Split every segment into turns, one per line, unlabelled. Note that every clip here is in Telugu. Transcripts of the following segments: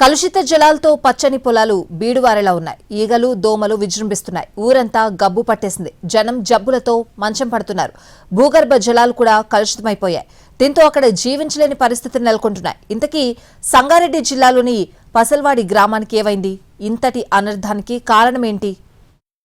కలుషిత జలాలతో పచ్చని పొలాలు బీడువారెలా ఉన్నాయి. ఈగలు దోమలు విజృంభిస్తున్నాయి. ఊరంతా గబ్బు పట్టేసింది. జనం జబ్బులతో మంచం పడుతున్నారు. భూగర్భ జలాలు కూడా కలుషితమైపోయాయి. దీంతో అక్కడ జీవించలేని పరిస్థితులు నెలకొంటున్నాయి. ఇంతకీ సంగారెడ్డి జిల్లాలోని పసల్వాడి గ్రామానికి ఏవైంది ఇంతటి అనర్థానికి కారణమేంటి?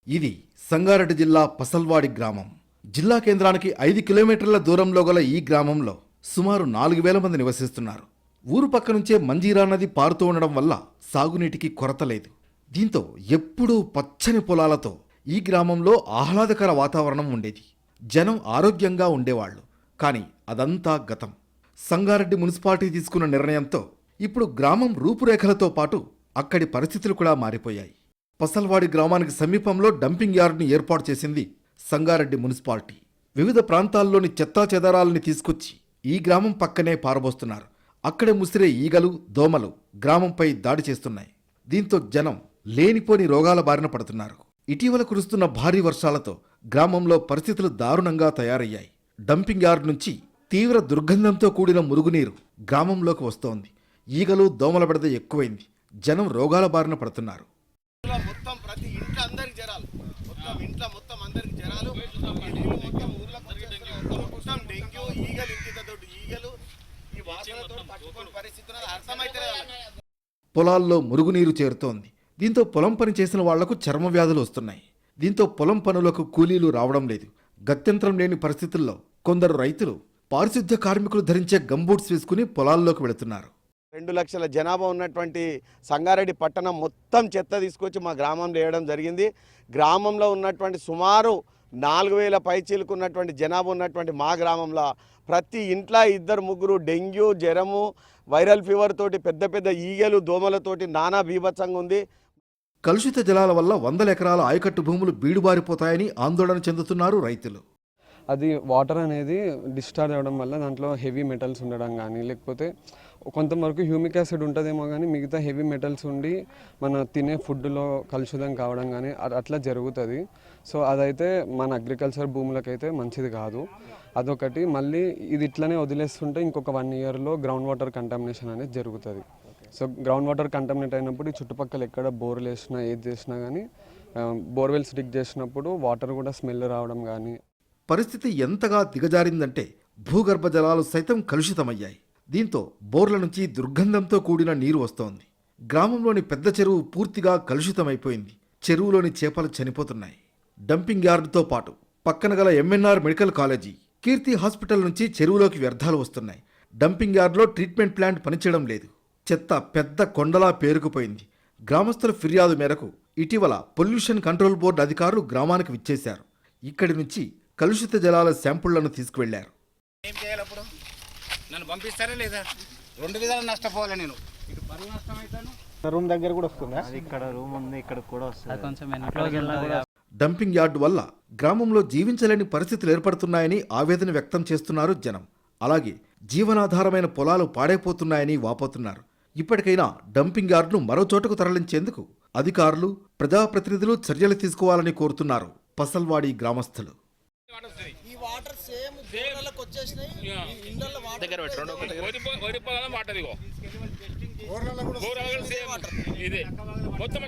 ఇది సంగారెడ్డి జిల్లా పసల్వాడి గ్రామం. జిల్లా కేంద్రానికి ఐదు కిలోమీటర్ల దూరంలో గల ఈ గ్రామంలో సుమారు నాలుగు వేల మంది నివసిస్తున్నారు. ఊరు పక్క నుంచే మంజీరా నది పారుతూ ఉండడం వల్ల సాగునీటికి కొరత లేదు. దీంతో ఎప్పుడూ పచ్చని పొలాలతో ఈ గ్రామంలో ఆహ్లాదకర వాతావరణం ఉండేది. జనం ఆరోగ్యంగా ఉండేవాళ్ళు. కానీ అదంతా గతం. సంగారెడ్డి మున్సిపాలిటీ తీసుకున్న నిర్ణయంతో ఇప్పుడు గ్రామం రూపురేఖలతో పాటు అక్కడి పరిస్థితులు కూడా మారిపోయాయి. పసల్వాడి గ్రామానికి సమీపంలో డంపింగ్ యార్డ్ని ఏర్పాటు చేసింది సంగారెడ్డి మున్సిపాలిటీ. వివిధ ప్రాంతాల్లోని చెత్తా చెదారాలని తీసుకొచ్చి ఈ గ్రామం పక్కనే పారబోస్తున్నారు. అక్కడే ముసిరే ఈగలు దోమలు గ్రామంపై దాడి చేస్తున్నాయి. దీంతో జనం లేనిపోని రోగాల బారిన పడుతున్నారు. ఇటీవల కురుస్తున్న భారీ వర్షాలతో గ్రామంలో పరిస్థితులు దారుణంగా తయారయ్యాయి. డంపింగ్ యార్డ్ నుంచి తీవ్ర దుర్గంధంతో కూడిన మురుగునీరు గ్రామంలోకి వస్తోంది. ఈగలు దోమల బెడద ఎక్కువైంది. జనం రోగాల బారిన పడుతున్నారు.
మొత్తం ప్రతి ఇంట్లో అందరికి మొత్తం ఇంట్లో మొత్తం అందరికి మొత్తం మొత్తం డెంగ్యూ ఈగలు
పొలాల్లో మురుగునీరు చేరుతోంది. దీంతో పొలం పని చేసిన వాళ్ళకు చర్మ వ్యాధులు వస్తున్నాయి. దీంతో పొలం పనులకు కూలీలు రావడం లేదు. గత్యంతరం లేని పరిస్థితుల్లో కొందరు రైతులు పారిశుద్ధ్య కార్మికులు ధరించే గంబూట్స్ వేసుకుని పొలాల్లోకి వెళుతున్నారు.
రెండు లక్షల జనాభా ఉన్నటువంటి సంగారెడ్డి పట్టణం మొత్తం చెత్త తీసుకొచ్చి మా గ్రామంలో వేయడం జరిగింది. గ్రామంలో ఉన్నటువంటి సుమారు నాలుగు వేల పైచీలకు ఉన్నటువంటి జనాభా ఉన్నటువంటి మా గ్రామంలో ప్రతి ఇంట్లో ఇద్దరు ముగ్గురు డెంగ్యూ జ్వరము వైరల్ ఫీవర్ తోటి పెద్ద పెద్ద ఈగలు దోమలతోటి నానా బీభత్సంగా ఉంది.
కలుషిత జలాల వల్ల వందల ఎకరాల ఆయకట్టు భూములు బీడుబారిపోతాయని ఆందోళన చెందుతున్నారు రైతులు.
అది వాటర్ అనేది డిశ్చార్జ్ అవ్వడం వల్ల దాంట్లో హెవీ మెటల్స్ ఉండడం కానీ లేకపోతే కొంతవరకు హ్యూమిక్ యాసిడ్ ఉంటుందేమో కానీ మిగతా హెవీ మెటల్స్ ఉండి మన తినే ఫుడ్లో కలుషితం కావడం కానీ అట్లా జరుగుతుంది. సో అదైతే మన అగ్రికల్చర్ భూములకైతే మంచిది కాదు. అదొకటి. మళ్ళీ ఇది ఇట్లనే వదిలేస్తుంటే ఇంకొక వన్ ఇయర్లో గ్రౌండ్ వాటర్ కంటామినేషన్ అనేది జరుగుతుంది. సో గ్రౌండ్ వాటర్ కంటామినేట్ అయినప్పుడు ఈ చుట్టుపక్కల ఎక్కడ బోర్లు వేసినా ఏది చేసినా కానీ బోర్వెల్స్ డిగ్ చేసినప్పుడు వాటర్ కూడా స్మెల్ రావడం కానీ
పరిస్థితి ఎంతగా దిగజారిందంటే భూగర్భ జలాలు సైతం కలుషితమయ్యాయి. దీంతో బోర్ల నుంచి దుర్గంధంతో కూడిన నీరు వస్తోంది. గ్రామంలోని పెద్ద చెరువు పూర్తిగా కలుషితమైపోయింది. చెరువులోని చేపలు చనిపోతున్నాయి. డంపింగ్ యార్డుతో పాటు పక్కన గల MNR medical college Keerthi hospital నుంచి చెరువులోకి వ్యర్థాలు వస్తున్నాయి. డంపింగ్ యార్డ్లో ట్రీట్మెంట్ ప్లాంట్ పనిచేయడం లేదు. చెత్త పెద్ద కొండలా పేరుకుపోయింది. గ్రామస్తుల ఫిర్యాదు మేరకు ఇటీవల పొల్యూషన్ కంట్రోల్ బోర్డు అధికారులు గ్రామానికి విచ్చేశారు. ఇక్కడి నుంచి కలుషిత జలాల శాంపుళ్ళను తీసుకువెళ్ళారు.
ఏం చేయాలి అప్పుడు? నన్ను పంపిస్తారా లేదా? రెండు విధాలు నష్టపోవాలి నేను. ఇటు పరువు నష్టం అవుతాను
రూమ్ దగ్గర కూడా వస్తుందా?
ఇక్కడ రూమ్ ఉంది ఇక్కడ కూడా వస్తుంది.
కొంచెం
డంపింగ్ యార్డు వల్ల గ్రామంలో జీవించలేని పరిస్థితులు ఏర్పడుతున్నాయని ఆవేదన వ్యక్తం చేస్తున్నారు జనం. అలాగే జీవనాధారమైన పొలాలు పాడైపోతున్నాయని వాపోతున్నారు. ఇప్పటికైనా డంపింగ్ యార్డును మరో చోటకు తరలించేందుకు అధికారులు ప్రజాప్రతినిధులు చర్యలు తీసుకోవాలని కోరుతున్నారు పసల్వాడి గ్రామస్తులు.
దగ్గర పెట్టి రెండు ఒకటి వాటర్ ఇగో ఇదే మొత్తం